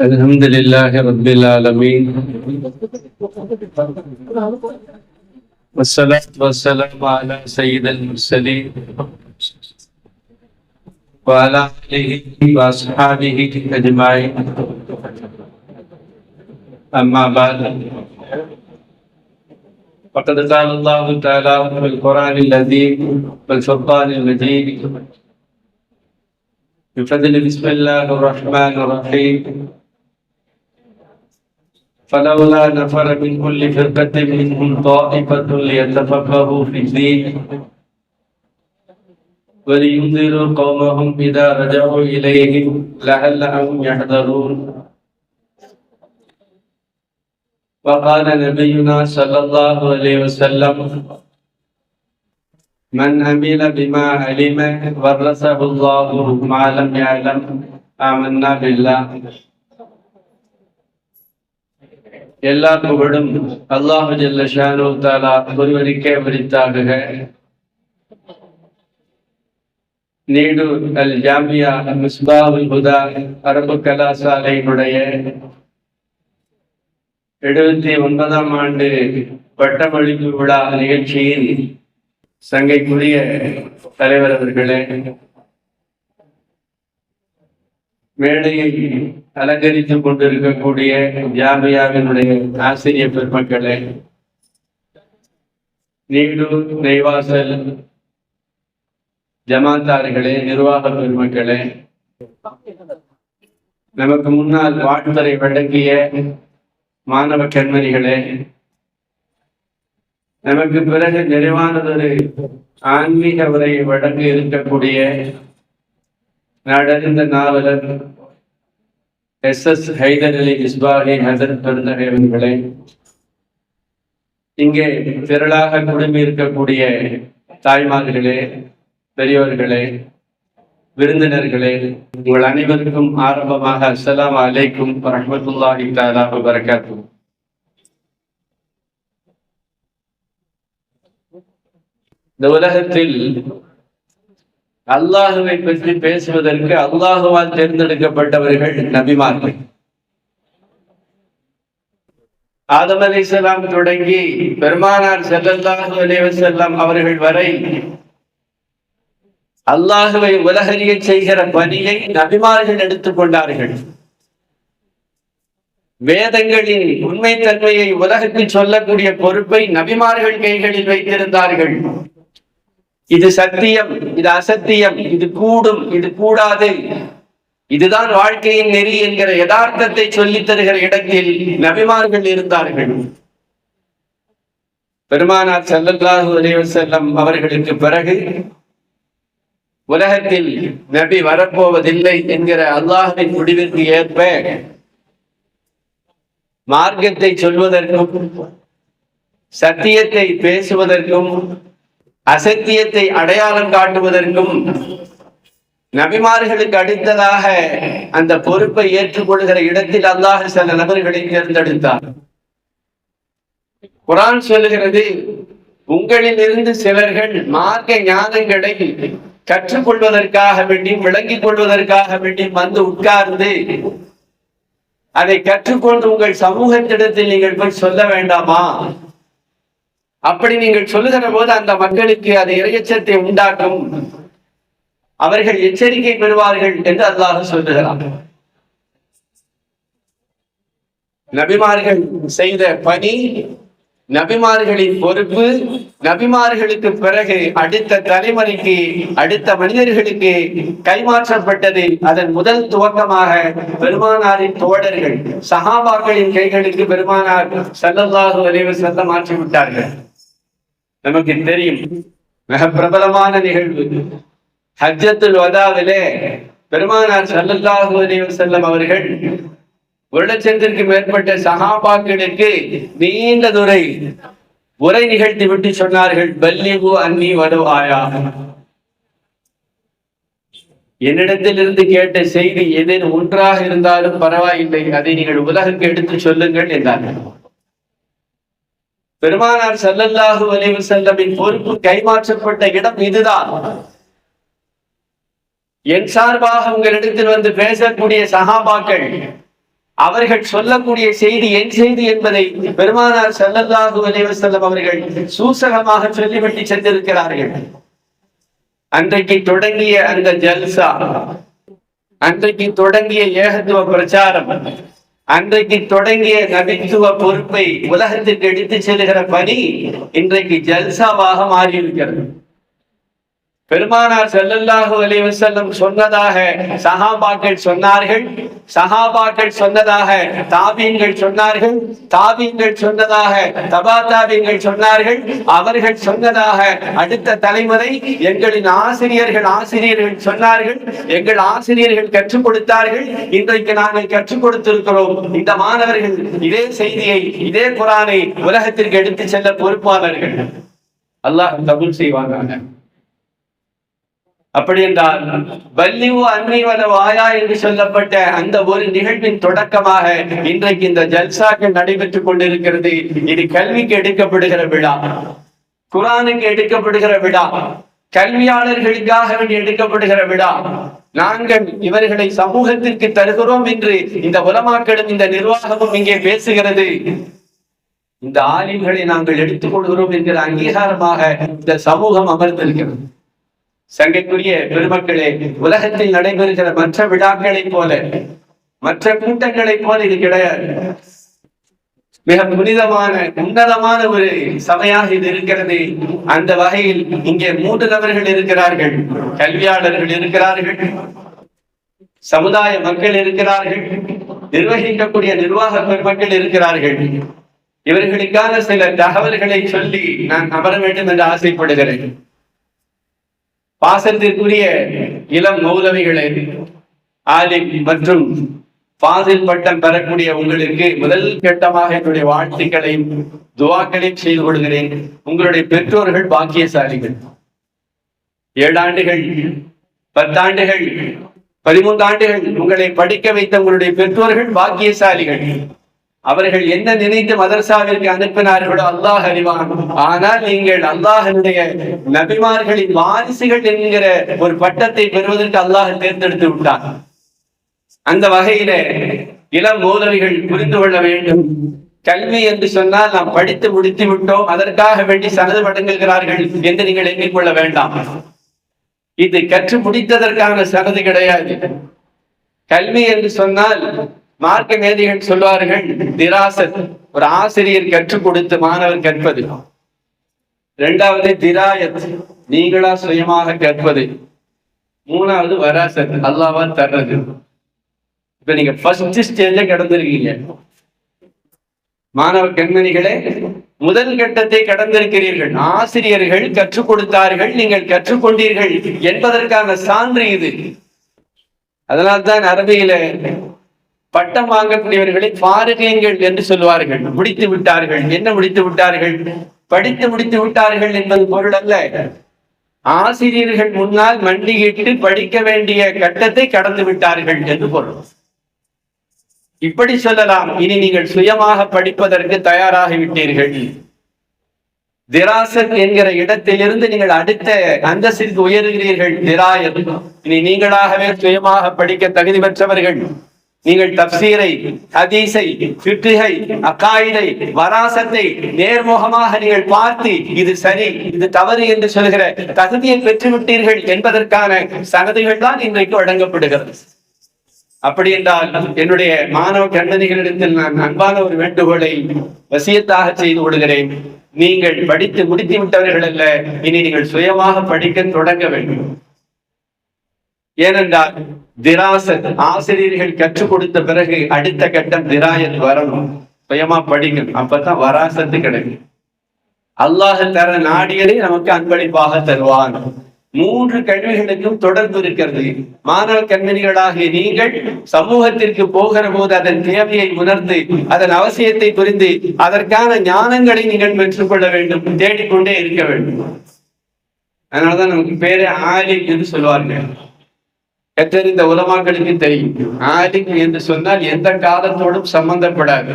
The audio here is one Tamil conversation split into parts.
الحمد لله رب العالمين والصلاة والسلام على سيد المرسلين وعلى آله وأصحابه أجمعين. أما بعد. فقد قال الله تعالى في القرآن العظيم والفرقان المجيد بفضل بسم الله الرحمن الرحيم. فلولا نفر من كل فرقة منهم طائفة ليتفقهوا في الدين ولينذروا قومهم إذا رجعوا إليهم لعلهم يحذرون. وقال نبينا صلى الله عليه وسلم من عمل بما علم ورثه الله ما لم يعلم آمنا بالله எல்லா புகழும் அல்லாஹு ஜல்ல ஷானு தாலா ஒருவருக்கே விரித்தாகுக நீடு அல் ஜாமியா மிஸ்பாவுல் ஹுதா அரபு கலாசாலையினுடைய எழுபத்தி ஒன்பதாம் ஆண்டு பட்டமளிப்பு விழா நிகழ்ச்சியின் சங்கைக்குரிய தலைவர் அவர்களே மேடையை அலங்கரித்துக் கொண்டிருக்கக்கூடிய ஜாமியாவினுடைய ஆசிரியர் பெருமக்களே நீடு நெய்வாசல் ஜமாத்தார்களே நிர்வாக பெருமக்களே நமக்கு முன்னால் வாழ்த்துறை வழங்கிய மாணவ கண்மணிகளே நமக்கு பிறகு நிறைவானதொரு ஆன்மீக உரை வழங்க இருக்கக்கூடிய நாடறிந்த நாவலர் எஸ் எஸ் ஹைதர் அலி இஸ்பாஹி ஹசரத் பெருந்தகை அவர்களே இங்கே திரளாக குடும்பி இருக்கக்கூடிய தாய்மார்களே பெரியோர்களே விருந்தினர்களே உங்கள் அனைவருக்கும் ஆரம்பமாக அஸ்லாம் அலைக்கும் வரஹ்மத்துல்லாஹி தஆலா வரகாத்தும் இந்த உலகத்தில் அல்லாஹுவை பற்றி பேசுவதற்கு அல்லாஹுவால் தேர்ந்தெடுக்கப்பட்டவர்கள் நபிமார்கள். ஆதம் அலைஹிஸ்ஸலாம் தொடங்கி பெருமானார் செல்லல்லாஹு அலிவசல்லாம் அவர்கள் வரை அல்லாஹுவை உலகறிய செய்கிற பணியை நபிமார்கள் எடுத்துக்கொண்டார்கள் வேதங்களின் உண்மை தன்மையை உலகத்தில் சொல்லக்கூடிய பொறுப்பை நபிமார்கள் கைகளில் வைத்திருந்தார்கள். இது சத்தியம் இது அசத்தியம் இது கூடும் இது கூடாது. இதுதான் வாழ்க்கையின் நெறி என்கிற யதார்த்தத்தை சொல்லித் தருகிற இடத்தில் நபிமார்கள் இருந்தார்கள். பெருமானார் செல்லல்லாஹு அலைவர் செல்லம் அவர்களுக்கு பிறகு உலகத்தில் நபி வரப்போவதில்லை என்கிற அல்லாஹின் முடிவிற்கு ஏற்ப மார்க்கத்தை சொல்வதற்கும் சத்தியத்தை பேசுவதற்கும் அசத்தியத்தை அடையாளம் காட்டுவதற்கும் நபிமார்களுக்கு அடுத்ததாக அந்த பொறுப்பை ஏற்றுக்கொள்கிற இடத்தில் அல்லாஹ் சில நபர்களை தேர்ந்தெடுத்தார். குரான் சொல்லுகிறது உங்களில் இருந்து சிலர்கள் மார்க்க ஞானங்களை கற்றுக்கொள்வதற்காக வேண்டி விளங்கிக் கொள்வதற்காக வேண்டி வந்து உட்கார்ந்து அதை கற்றுக்கொண்டு உங்கள் சமூகத்திடத்தில் நீங்கள் போய் சொல்ல வேண்டாமா? அப்படி நீங்கள் சொல்லுகிற போது அந்த மக்களுக்கு அது இறையச்சத்தை உண்டாக்கும். அவர்கள் எச்சரிக்கை பெறுவார்கள் என்று அல்லாஹ் சொல்லுகிறார் நபிமார்கள் செய்த பணி நபிமார்களின் பொறுப்பு நபிமார்களுக்கு பிறகு அடுத்த தலைமுறைக்கு அடுத்த மனிதர்களுக்கு கைமாற்றப்பட்டது. அதன் முதல் துவக்கமாக பெருமானாரின் தோழர்கள் சஹாபாக்களின் கைகளுக்கு பெருமானார் சல்லல்லாஹு அலைவர் செல்ல மாற்றி விட்டார்கள் நமக்கு தெரியும். மிக பிரபலமான நிகழ்வு. ஹஜ்ஜத்துல் வதாவிலே பெருமானார் சல்லல்லாஹு அலைவர் செல்லம் அவர்கள் ஒரு லட்சத்திற்கு மேற்பட்ட சகாபாக்களுக்கு நீண்ட துறை உரை நிகழ்த்தி விட்டு சொன்னார்கள் பல்லிகு அன்னி வடு என்னிடத்தில் இருந்து கேட்ட செய்தி ஏதேனும் ஒன்றாக இருந்தாலும் பரவாயில்லை அதை நீங்கள் உலகுக்கு எடுத்து சொல்லுங்கள் என்றார்கள். பெருமானார் ஸல்லல்லாஹு அலைஹி செல்லமின் பொறுப்பு கைமாற்றப்பட்ட இடம் இதுதான். என் சார்பாக உங்களிடத்தில் வந்து பேசக்கூடிய சகாபாக்கள் அவர்கள் சொல்லக்கூடிய செய்தி என் செய்தி என்பதை பெருமானார் செல்லல்லாஹு அலைஹி செல்லம் அவர்கள் சூசகமாக சொல்லிவிட்டு சென்றிருக்கிறார்கள். அன்றைக்கு தொடங்கிய அந்த ஜல்சா அன்றைக்கு தொடங்கிய ஏகத்துவ பிரச்சாரம் அன்றைக்கு தொடங்கிய நபித்துவ பொறுப்பை உலகத்திற்கு எடுத்து செல்கிற பணி இன்றைக்கு ஜல்சாவாக மாறியிருக்கிறது. பெருமானார் செல்லல்லாஹு அலைவு செல்லும் சொன்னதாக சஹாபாக்கள் சொன்னார்கள். சஹாபாக்கள் சொன்னதாக தாபியங்கள் சொன்னார்கள். தாபியங்கள் சொன்னதாக தபா தாபியங்கள் சொன்னார்கள். அவர்கள் சொன்னதாக அடுத்த தலைமுறை எங்களின் ஆசிரியர்கள் ஆசிரியர்கள் சொன்னார்கள். எங்கள் ஆசிரியர்கள் கற்றுக் கொடுத்தார்கள். இன்றைக்கு நாங்கள் கற்றுக் கொடுத்திருக்கிறோம். இந்த மாணவர்கள் இதே செய்தியை இதே குரானை உலகத்திற்கு எடுத்து செல்ல பொறுப்பாளர்கள். அல்லாஹ் கபூல் செய்வாங்க அப்படி என்றால் வல்லிவு அன்னை வாயா என்று சொல்லப்பட்ட அந்த ஒரு நிகழ்வின் தொடக்கமாக இன்றைக்கு இந்த ஜல்சாக்கள் நடைபெற்றுக் கொண்டிருக்கிறது. இது கல்விக்கு எடுக்கப்படுகிற விழா. குரானுக்கு எடுக்கப்படுகிற விழா. கல்வியாளர்களுக்காக வேண்டி எடுக்கப்படுகிற விழா. நாங்கள் இவர்களை சமூகத்திற்கு தருகிறோம் என்று இந்த உலமாக்களும் இந்த நிர்வாகமும் இங்கே பேசுகிறது. இந்த ஆலிம்களை நாங்கள் எடுத்துக்கொள்கிறோம் என்கிற அங்கீகாரமாக இந்த சமூகம் அமர்ந்திருக்கிறது. சங்கைக்குரிய பெருமக்களே உலகத்தில் நடைபெறுகிற மற்ற விழாக்களைப் போல மற்ற கூட்டங்களைப் போல இது கிடையாது. மிக புனிதமான உன்னதமான ஒரு சபையாக இது இருக்கிறது. அந்த வகையில் இங்கே மூன்று நபர்கள் இருக்கிறார்கள். கல்வியாளர்கள் இருக்கிறார்கள். சமுதாய மக்கள் இருக்கிறார்கள். நிர்வகிக்கக்கூடிய நிர்வாக பெருமக்கள் இருக்கிறார்கள். இவர்களுக்கான சில தகவல்களை சொல்லி நான் அமர வேண்டும் என்று ஆசைப்படுகிறேன். பாசத்திற்குரிய இளம் மௌலவிகளே ஆலிம் மற்றும் பாசில் பட்டம் பெறக்கூடிய உங்களுக்கு முதல் கட்டமாக என்னுடைய வாழ்த்துக்களையும் துவாக்களையும் செய்து கொள்கிறேன். உங்களுடைய பெற்றோர்கள் பாக்கியசாலிகள். ஏழாண்டுகள் பத்தாண்டுகள் பதிமூன்று ஆண்டுகள் உங்களை படிக்க வைத்த உங்களுடைய பெற்றோர்கள் பாக்கியசாலிகள். அவர்கள் என்ன நினைத்து மதரசாவிற்கு அனுப்பினார்களோ அல்லாஹ் அறிவான். ஆனால் நீங்கள் அல்லாஹனுடைய நபிமார்களின் வாரிசுகள் என்கிற ஒரு பட்டத்தை பெறுவதற்கு அல்லாஹ் தேர்ந்தெடுத்து விட்டார் அந்த வகையில இளம் மோதவிகள் புரிந்து கொள்ள வேண்டும். கல்வி என்று சொன்னால் நாம் படித்து முடித்து விட்டோம். அதற்காக வேண்டி சனது படங்குகிறார்கள் என்று நீங்கள் எண்ணிக்கொள்ள வேண்டாம். இது கற்று முடித்ததற்கான சனது கிடையாது. கல்வி என்று சொன்னால் மார்க்க மேதைகள் சொல்வார்கள் திராசத் ஒரு ஆசிரியர் கற்றுக் கொடுத்து மாணவர் கற்பது. இரண்டாவது திராயத். நீங்களா சுயமாக கற்பது. மூணாவது வராசத் அல்லாவா தர்றது. இப்ப நீங்க ஃபர்ஸ்ட் ஸ்டேஜ கடந்திருக்கீங்க. மாணவ கண்மணிகளே முதல் கட்டத்தை கடந்திருக்கிறீர்கள். ஆசிரியர்கள் கற்றுக் கொடுத்தார்கள் நீங்கள் கற்றுக்கொண்டீர்கள் என்பதற்கான சான்று இது. அதனால்தான் அரபியில பட்டம் வாங்கக்கூடியவர்களை பாருகங்கள் என்று சொல்வார்கள் முடித்து விட்டார்கள். என்ன முடித்து விட்டார்கள்? படித்து முடித்து விட்டார்கள் என்பது பொருள் அல்ல. ஆசிரியர்கள் முன்னால் மண்டியிட்டு படிக்க வேண்டிய கட்டத்தை கடந்து விட்டார்கள் என்று பொருள். இப்படி சொல்லலாம். இனி நீங்கள் சுயமாக படிப்பதற்கு தயாராகி விட்டீர்கள். திராசத் என்கிற இடத்திலிருந்து நீங்கள் அடுத்த அந்தஸ்திற்கு உயர்கிறீர்கள். திராயத் இனி நீங்களாகவே சுயமாக படிக்க தகுதி பெற்றவர்கள். நீங்கள் தப்சீரை ஹதீஸை ஃபிக்ஹை அகாயிதை வராசத்தை நேர்முகமாக நீங்கள் பார்த்து இது சரி இது தவறு என்று சொல்கிற தகுதியை பெற்றுவிட்டீர்கள் என்பதற்கான சகதிகள் தான் இன்றைக்கு வழங்கப்படுகிறது. அப்படி என்றால் என்னுடைய மாணவ கண்டனிகளிடத்தில் நான் அன்பான ஒரு வேண்டுகோளை வசியத்தாக செய்து கொடுகிறேன் நீங்கள் படித்து முடித்து விட்டவர்கள் அல்ல இனி நீங்கள் சுயமாக படிக்க தொடங்க வேண்டும். ஏனென்றால் திராசத் ஆசிரியர்கள் கற்றுக் கொடுத்த பிறகு அடுத்த கட்டம் திராயத் வரணும். சுயமா படிங்க அப்பதான் வராசத்து கிடைக்கும். அல்லாஹ் தர நாடியதை நமக்கு அன்பளிப்பாக தருவான். மூன்று கல்விகளுக்கும் தொடர்பு இருக்கிறது. மாணவ கண்மணிகளாகிய நீங்கள் சமூகத்திற்கு போகிற போது அதன் தேவையை உணர்ந்து அதன் அவசியத்தை புரிந்து அதற்கான ஞானங்களை நீங்கள் பெற்றுக்கொள்ள வேண்டும். தேடிக்கொண்டே இருக்க வேண்டும். அதனாலதான் நமக்கு பேரே ஆலிம் என்று சொல்லுவார்கள் கற்றறிந்த உலமாக்களுக்கு தெரியும். ஆலிம் என்று சொன்னால் எந்த காலத்தோடும் சம்பந்தப்படாது.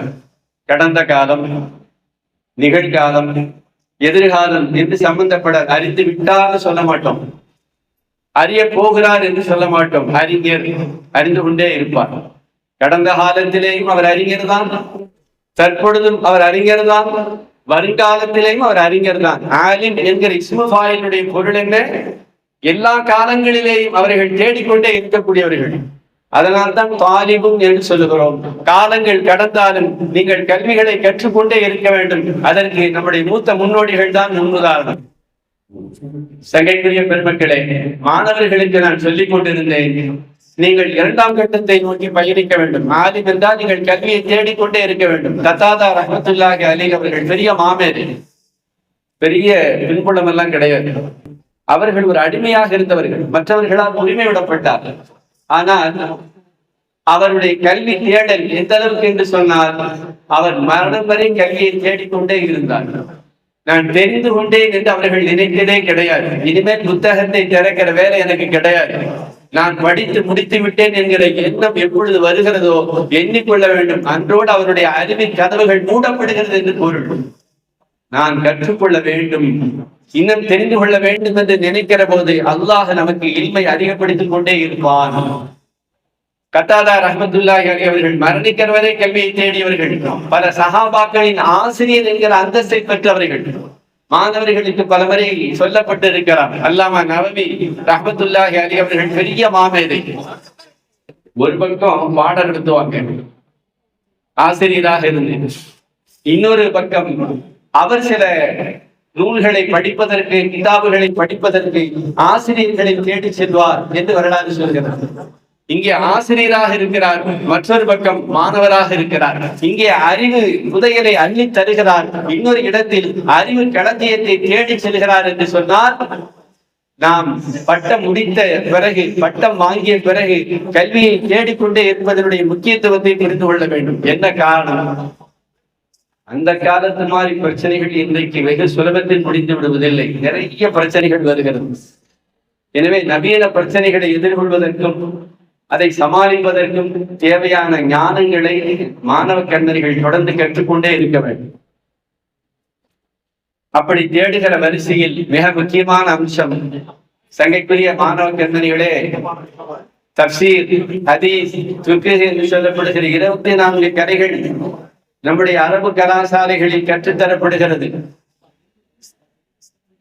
கடந்த காலம் நிகழ்காலம் எதிர்காலம் என்று சம்பந்தப்படாது. அறிந்து விட்டார்னு சொல்ல மாட்டோம். அறிய போகிறார் என்று சொல்ல மாட்டோம். அறிஞர் அறிந்து கொண்டே இருப்பார். கடந்த காலத்திலேயும் அவர் அறிஞர் தான். தற்பொழுதும் அவர் அறிஞர் தான். வருங்காலத்திலேயும் அவர் அறிஞர் தான். ஆலிம் என்கிற இஸ்மஃபாயினுடைய பொருள் என்ன? எல்லா காலங்களிலேயும் அவர்கள் தேடிக்கொண்டே இருக்கக்கூடியவர்கள். அதனால்தான் தாலிபும் என்று சொல்லுகிறோம். காலங்கள் கடந்தாலும் நீங்கள் கல்விகளை கற்றுக்கொண்டே இருக்க வேண்டும். அதற்கு நம்முடைய மூத்த முன்னோடிகள் தான் முன்னுதாரணம். சங்கைக்குரிய பெருமக்களே மாணவர்களுக்கு நான் சொல்லிக் கொண்டிருந்தேன். நீங்கள் இரண்டாம் கட்டத்தை நோக்கி பயணிக்க வேண்டும். ஆலிம் என்றால் நீங்கள் கல்வியை தேடிக்கொண்டே இருக்க வேண்டும். தத்தாதா ரஹமத்துல்லாஹி அலி அவர்கள் பெரிய மாமேர் பெரிய பின்புலம் எல்லாம் கிடையாது. அவர்கள் ஒரு அடிமையாக இருந்தவர்கள். மற்றவர்களால் உரிமை விடப்பட்டார் ஆனால் அவருடைய கல்வி தேடல் எந்த அளவுக்கு என்று சொன்னால் அவர் மரணம் வரை கல்வியை தேடிக்கொண்டே இருந்தார். நான் தெரிந்து கொண்டேன் என்று அவர்கள் நினைத்ததே கிடையாது. இனிமேல் புத்தகத்தை திறக்கிற வேலை எனக்கு கிடையாது. நான் படித்து முடித்து விட்டேன் என்கிற எண்ணம் எப்பொழுது வருகிறதோ எண்ணிக்கொள்ள வேண்டும். அன்றோடு அவருடைய அறிவின் கதவுகள் மூடப்படுகிறது என்று பொருள். நான் கற்றுக்கொள்ள வேண்டும். இன்னும் தெரிந்து கொள்ள வேண்டும் என்று நினைக்கிற போது அல்லாஹ் நமக்கு இல்மை அதிகப்படுத்திக் கொண்டே இருப்பான். கட்டாதார் ரஹமத்துல்லாஹி அவர்கள் மரணிக்கிற வரை கல்வியை தேடியவர்கள் பல சகாபாக்களின் ஆசிரியர் என்கிற அந்தஸ்தை பெற்றவர்கள் மாணவர்களுக்கு பலமுறை சொல்லப்பட்டிருக்கிறார். அல்லாமா நவமி ரஹமத்துல்லாஹி அலி அவர்கள் பெரிய மாமேதை. ஒரு பக்கம் பாடம் நடத்துவாங்க ஆசிரியராக இருந்தது இன்னொரு பக்கம் அவர் சில நூல்களை படிப்பதற்கு கிதாபுகளை படிப்பதற்கு ஆசிரியர்களை தேடி செல்வார் என்று வரலாறு சொல்கிறார் இங்கே ஆசிரியராக இருக்கிறார் மற்றொரு பக்கம் மாணவராக இருக்கிறார். இங்கே அறிவு புதையலை அள்ளி தருகிறார். இன்னொரு இடத்தில் அறிவு களத்தியத்தை தேடி செல்கிறார் என்று சொன்னார் நாம் பட்டம் முடித்த பிறகு பட்டம் வாங்கிய பிறகு கல்வியை தேடிக்கொண்டே இருப்பதனுடைய முக்கியத்துவத்தை புரிந்து கொள்ள வேண்டும். என்ன காரணம்? அந்த காலத்து மாதிரி பிரச்சனைகள் இன்றைக்கு வெகு சுலபத்தில் முடிந்து விடுவதில்லை. நிறைய பிரச்சனைகள் வருகிறது. எனவே நவீன பிரச்சனைகளை எதிர்கொள்வதற்கும் அதை சமாளிப்பதற்கும் தேவையான ஞானங்களை மாணவ கண்ணர்கள் தொடர்ந்து கற்றுக்கொண்டே இருக்க வேண்டும். அப்படி தேடுகிற வரிசையில் மிக முக்கியமான அம்சம் சங்கைக்குரிய மாணவ கண்ணறிகளே தப்சீர் ஹதீஸ் துக்கு என்று சொல்லப்படுகிற இருபத்தி நான்கு கதைகள். நம்முடைய அரபு கலாசாலைகளில் கற்றுத்தரப்படுகிறது.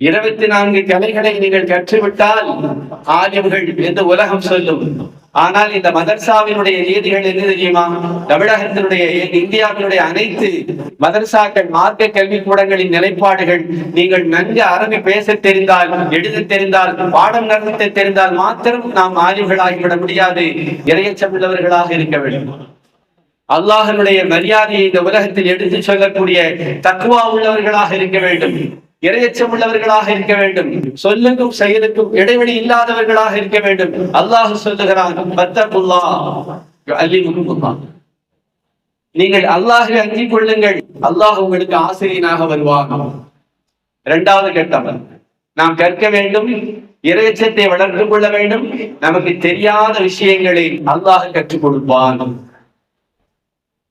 இருபத்தி நான்கு கலைகளை நீங்கள் கற்றுவிட்டால் ஆலிம்கள் என்று உலகம் சொல்லும். ஆனால் இந்த மதர்சாவினுடைய நீதிகள் என்ன தெரியுமா? தமிழகத்தினுடைய இந்தியாவினுடைய அனைத்து மதர்சாக்கள் மார்க்க கல்வி கூடங்களின் நிலைப்பாடுகள். நீங்கள் நன்கு அரபி பேச தெரிந்தால் எழுத தெரிந்தால் பாடம் நடத்த தெரிந்தால் மாத்திரம் நாம் ஆய்வுகளாகிவிட முடியாது. இறையச்சம் உள்ளவர்களாக இருக்க வேண்டும். அல்லாஹனுடைய மரியாதையை இந்த உலகத்தில் எடுத்து சொல்லக்கூடிய தக்குவா உள்ளவர்களாக இருக்க வேண்டும். இரையச்சம் உள்ளவர்களாக இருக்க வேண்டும். சொல்லுக்கும் செயலுக்கும் இடைவெளி இல்லாதவர்களாக இருக்க வேண்டும். அல்லாஹ் சொல்லுகிறான் நீங்கள் அல்லாஹை அங்கிக் கொள்ளுங்கள். அல்லாஹ் உங்களுக்கு ஆசிரியனாக வருவாங்க இரண்டாவது கட்டம். நாம் கற்க வேண்டும் இறையச்சத்தை வளர்த்து கொள்ள வேண்டும். நமக்கு தெரியாத விஷயங்களை அல்லாஹ் கற்றுக் கொடுப்பான்.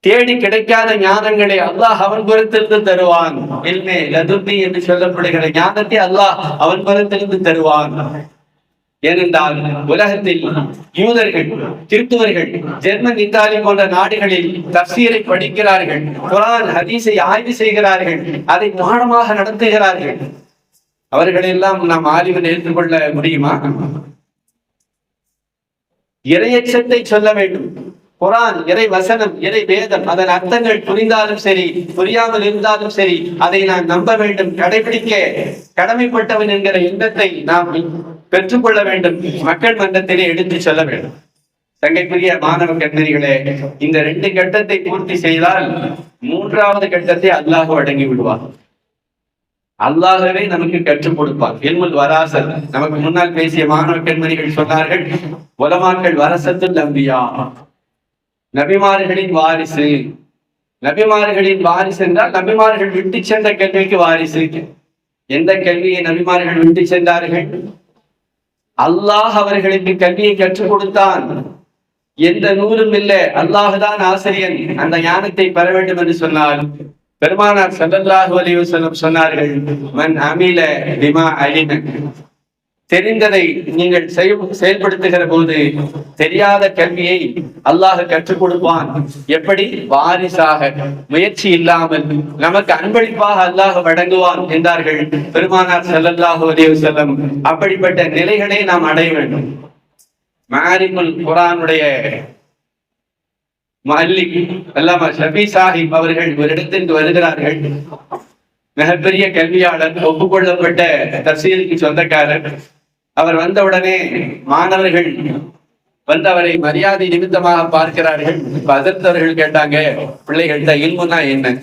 தேடி கிடைக்காத ஞானங்களை அல்லாஹ் அவன் புறத்திலிருந்து தருவான். இல்லை லதுர்னி என்று சொல்லப்படுகிற ஞானத்தை அல்லாஹ் அவன் புறத்திலிருந்து தருவான். ஏனென்றால் உலகத்தில் யூதர்கள் கிறிஸ்துவர்கள் ஜெர்மன் இத்தாலி போன்ற நாடுகளில் தப்சீரை படிக்கிறார்கள் குரான் ஹதீஸை ஆய்வு செய்கிறார்கள் அதை பாடமாக நடத்துகிறார்கள். அவர்களெல்லாம் நாம் ஆய்வில் ஏற்றுக்கொள்ள முடியுமா? இரையச்சத்தை சொல்ல வேண்டும். குரான் இறை வசனம் இறை வேதம் அதன் அர்த்தங்கள் புரிந்தாலும் சரி புரியாமல் இருந்தாலும் சரி அதை நான் நம்ப வேண்டும் கடைபிடிக்க கடமைப்பட்டவன் என்கிற எண்ணத்தை நாம் பெற்றுக்கொள்ள வேண்டும் மக்கள் மன்றத்திலே எடுத்து சொல்ல வேண்டும். தங்கைக்குரிய மாணவ கண்ணரிகளே இந்த ரெண்டு கட்டத்தை பூர்த்தி செய்தால் மூன்றாவது கட்டத்தை அல்லாஹ் அடங்கி விடுவார் அல்லாஹவே நமக்கு கற்றுக் கொடுப்பார் எல்முல் வராசல் நமக்கு முன்னால் பேசிய மாணவ கண்மணிகள் சொன்னார்கள் உலமாக்கள் வரசத்தில் நம்பியா நபிமார்களின் வாரிசு. நபிமார்களின் வாரிசு என்றால் நபிமார்கள் விட்டு சென்ற கல்விக்கு வாரிசு. எந்த கல்வியை நபிமார்கள் விட்டு சென்றார்கள்? அல்லாஹ் அவர்களுக்கு கல்வியை கற்றுக் கொடுத்தான். எந்த நூலும் இல்லை. அல்லாஹுதான் ஆசிரியன். அந்த ஞானத்தை பெற வேண்டும் என்று சொன்னால் பெருமானார் சல்லல்லாஹு அலைஹி வஸல்லம் சொன்னார்கள் மன் அமில திமா அலிம. தெரிந்ததை நீங்கள் செய் செயல்படுத்துகிற போது தெரியாத கல்வியை அல்லாஹ் கற்றுக் கொடுப்பான். எப்படி? வாரிசாக. முயற்சி இல்லாமல். நமக்கு அன்பளிப்பாக அல்லாஹ் வழங்குவான் என்றார்கள் பெருமானார் ஸல்லல்லாஹு அலைஹி வஸல்லம். அப்படிப்பட்ட நிலைகளை நாம் அடைய வேண்டும். மாரிமுல் குரானுடைய மல்லிக் அல்லாம ஷபி சாஹிப் அவர்கள் ஒரு இடத்திற்கு வருகிறார்கள். மிகப்பெரிய கல்வியாளர் ஒப்புக்கொள்ளப்பட்ட தசீலுக்கு சொந்தக்காரர். அவர் வந்தவுடனே மாணவர்கள் வந்து அவரை மரியாதை நிமித்தமாக பார்க்கிறார்கள். இப்ப அதிர்ந்தவர்கள் கேட்டாங்க பிள்ளைகள்கிட்ட இல்முன்னா என்ன?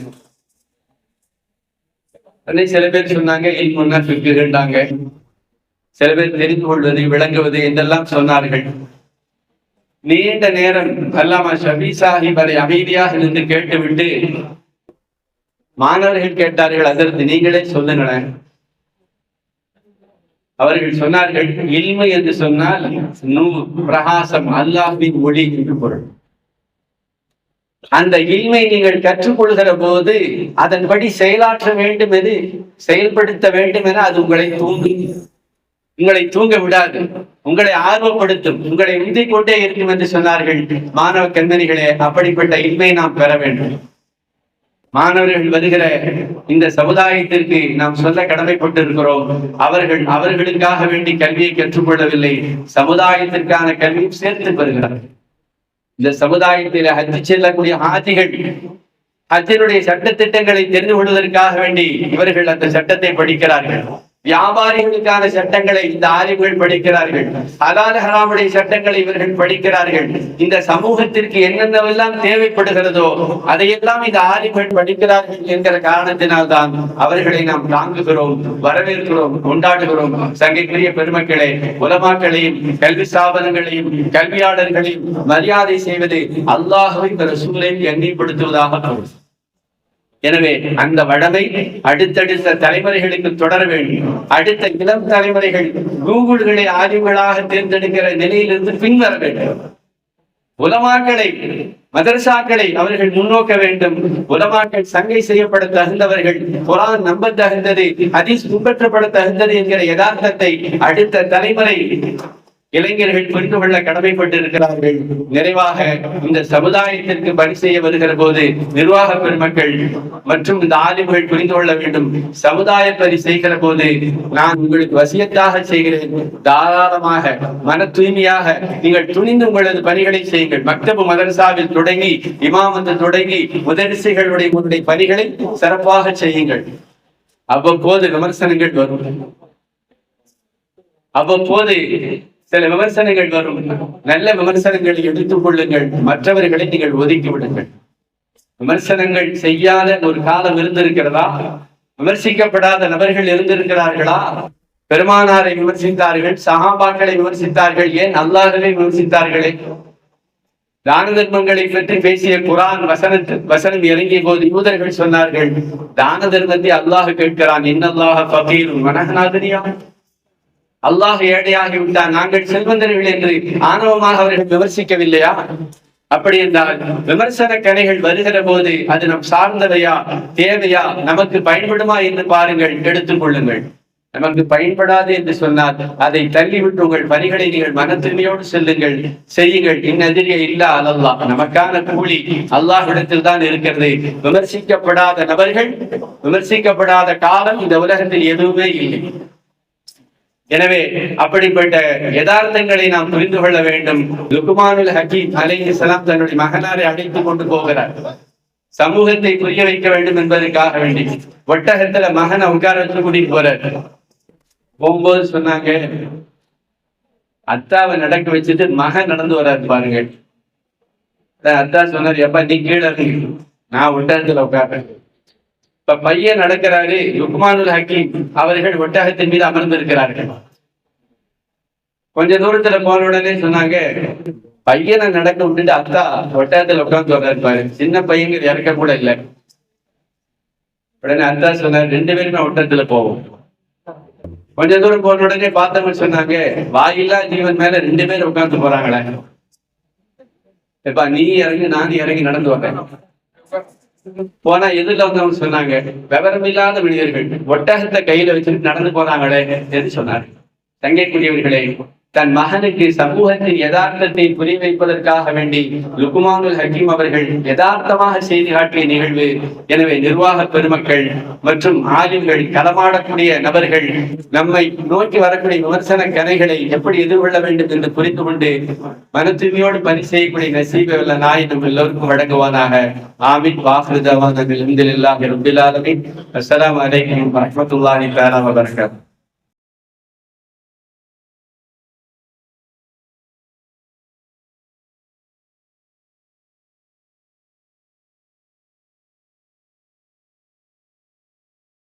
சில பேர் சொன்னாங்க இல்முன்னா கேட்டாங்க சில பேர் தெரிந்து கொள்வது விளங்குவது என்றெல்லாம் சொன்னார்கள். நீண்ட நேரம் அல்லாமா ஷபி சாஹிப் அதை அமைதியாக நின்று கேட்டுவிட்டு மாணவர்கள் கேட்டார்கள் அதற்கு நீங்களே சொல்லுங்களேன். அவர்கள் சொன்னார்கள் இல்மை என்று சொன்னால் பிரகாசம் அல்லாஹின் ஒளி என்று பொருள். அந்த இல்மை நீங்கள் கற்றுக்கொள்கிற போது அதன்படி செயலாற்ற வேண்டும் எது? செயல்படுத்த வேண்டும் என அது உங்களை தூங்கி. உங்களை தூங்க விடாது. உங்களை ஆர்வப்படுத்தும். உங்களை உந்தி கொண்டே இருக்கும் என்று சொன்னார்கள். மாணவ கந்தனிகளே அப்படிப்பட்ட இன்மை நாம் பெற வேண்டும். மாணவர்கள் வருகிற இந்த சமுதாயத்திற்கு நாம் சொல்ல கடமைப்பட்டிருக்கிறோம். அவர்கள் அவர்களுக்காக வேண்டி கல்வியை கற்றுக்கொள்ளவில்லை. சமுதாயத்திற்கான கல்வியும் சேர்த்து பெறுகிறார்கள் இந்த சமுதாயத்தில் ஹஜ்ஜி செல்லக்கூடிய ஆதிகள் ஹஜ்ஜினுடைய சட்டத்திட்டங்களை தெரிந்து கொள்வதற்காக வேண்டி இவர்கள் அந்த சட்டத்தை படிக்கிறார்கள். வியாபாரிகளுக்கான சட்டங்களை இந்த ஆலிம்கள் படிக்கிறார்கள். ஹலால் ஹராமுடைய சட்டங்களை இவர்கள் படிக்கிறார்கள். இந்த சமூகத்திற்கு என்னென்னவெல்லாம் தேவைப்படுகிறதோ அதையெல்லாம் இந்த ஆலிம்கள் படிக்கிறார்கள் என்கிற காரணத்தினால்தான் அவர்களை நாம் தாங்குகிறோம் வரவேற்கிறோம் கொண்டாடுகிறோம். சங்கைக்குரிய பெருமக்களே உலமாக்களையும் கல்வி ஸ்தாபனங்களையும் கல்வியாளர்களையும் மரியாதை செய்வது அல்லாஹுவை ரசூலையும் எண்ணிப்படுத்துவதாக எனவே அந்த வளமை அடுத்தடுத்த தலைமுறைகளுக்கு தொடர வேண்டும். அடுத்த இளம் தலைமுறைகள் கூகுள்களை ஆய்வுகளாக தேர்ந்தெடுக்கிற நிலையிலிருந்து பின்வர வேண்டும். உலமாக்களை மதரசாக்களை அவர்கள் முன்னோக்க வேண்டும். உலமாக்கள் சங்கை செய்யப்பட தகுந்தவர்கள் குரான் நம்ப தகுந்தது அதிஸ் பின்பற்றப்பட தகுந்தது என்கிற யதார்த்தத்தை அடுத்த தலைமுறை இளைஞர்கள் புரிந்து கொள்ள கடமைப்பட்டிருக்கிறார்கள். நிறைவாக இந்த சமுதாயத்திற்கு பணி செய்ய வருகிற போது நிர்வாக பெருமக்கள் மற்றும் இந்த ஆலிம்கள் புரிந்து கொள்ள வேண்டும். சமுதாய பணி செய்கிற போது நான் உங்களுக்கு வசியத்தாக செய்கிறேன். தாராளமாக மன தூய்மையாக நீங்கள் துணிந்து உங்களது பணிகளை செய்யுங்கள். மக்தபு மதரசாவில் தொடங்கி இமாமத்து தொடங்கி முதலிசைகளுடைய உங்களுடைய பணிகளை சிறப்பாக செய்யுங்கள். அவ்வப்போது விமர்சனங்கள் வரும். அவ்வப்போது சில விமர்சனங்கள் வரும். நல்ல விமர்சனங்களை எடுத்துக் கொள்ளுங்கள். மற்றவர்களை நீங்கள் ஒதுக்கி விடுங்கள். விமர்சனங்கள் செய்யாத ஒரு காலம் இருந்திருக்கிறதா? விமர்சிக்கப்படாத நபர்கள் இருந்திருக்கிறார்களா? பெருமானாரை விமர்சித்தார்கள் சகாபாக்களை விமர்சித்தார்கள் ஏன் அல்லாதவை விமர்சித்தார்களே? தான தர்மங்களை பற்றி பேசிய குரான் வசன வசனம் இறங்கிய போது யூதர்கள் சொன்னார்கள் தான தர்மத்தை அல்லாஹ் கேட்கிறான். இன்னல்லாக ஃபகீரும் வனஹனாதரியா அல்லாஹ் ஏழையாகி விட்டார் நாங்கள் செல்வந்தர்கள் என்று ஆணவமாக அவர்கள் விமர்சிக்கவில்லையா? அப்படி என்றால் விமர்சன கலைகள் வருகிற போது அது நம் சார்ந்தவையா தேவையா நமக்கு பயன்படுமா என்று பாருங்கள் எடுத்துக் கொள்ளுங்கள். நமக்கு பயன்படாது என்று சொன்னால் அதை தள்ளிவிட்டு உங்கள் பணிகளை நீங்கள் மனத்தின்மையோடு செல்லுங்கள் செய்யுங்கள். இன்னெதிரிய இல்லா அல்லாஹ் நமக்கான கூலி அல்லாஹிடத்தில் தான் இருக்கிறது. விமர்சிக்கப்படாத நபர்கள் விமர்சிக்கப்படாத காலம் இந்த உலகத்தில் எதுவுமே இல்லை. எனவே அப்படிப்பட்ட யதார்த்தங்களை நாம் புரிந்து கொள்ள வேண்டும். லுக்குமானுல் ஹக்கீம் அலைஹிஸ்ஸலாம் தன்னுடைய மகனாரை அழைத்துக் கொண்டு போகிறார். சமூகத்தை புரிய வைக்க வேண்டும் என்பதற்காக வேண்டி ஒட்டகத்துல மகனை உட்கார வச்சு கூட்டிட்டு போறார். போகும்போது சொன்னாங்க அத்தாவை நடக்க வச்சுட்டு மகன் நடந்து வராது பாருங்க. அத்தா சொன்னார் எப்ப நீ கீழே நான் ஒட்டகத்துல உட்கார்றேன். இப்ப பையன் நடக்கிறாரு லுக்மானுல் ஹக்கீம் அவர்கள் ஒட்டகத்தின் மீது அமர்ந்திருக்கிறார்கள். கொஞ்ச தூரத்துல போன உடனே சொன்னாங்க பையனை நடக்க விட்டுட்டு அத்தா ஒட்டகத்துல உட்கார்ந்து வர்றாரு பாரு சின்ன பையங்க இறக்க கூட இல்ல. உடனே அத்தா சொன்னார் ரெண்டு பேருமே ஒட்டகத்துல போவோம். கொஞ்ச தூரம் போன உடனே பார்த்தவங்க சொன்னாங்க வாயில்லா ஜீவன் மேல ரெண்டு பேரும் உட்கார்ந்து போறாங்களே. இப்ப நீ இறங்கி நான் இறங்கி நடந்து வர்றேன் போனா எதுல வந்தவங்க சொன்னாங்க? விவரம் இல்லாத மனிதர்கள் ஒட்டகத்தை கையில வச்சுட்டு நடந்து போறாங்களே என்று சொன்னாரு. தங்கைக்குரியவர்களே தன் மகனுக்கு சமூகத்தின் யதார்த்தத்தை புரிய வைப்பதற்காக வேண்டி லுக்குமானுல் ஹக்கீம் அவர்கள் யதார்த்தமாக செய்து காட்டிய நிகழ்வு. எனவே நிர்வாக பெருமக்கள் மற்றும் ஆலிம்கள் களமாடக்கூடிய நபர்கள் நம்மை நோக்கி வரக்கூடிய விமர்சன கதைகளை எப்படி எதிர்கொள்ள வேண்டும் என்று புரிந்து கொண்டு மன தூய்மையோடு பணி செய்யக்கூடிய நசீப உள்ள நாய் நம் எல்லோருக்கும் வழங்குவானாக. ஆமின். வாஹிரு தவானா அல்ஹம்துலில்லாஹி ரப்பில் அலைக்கும்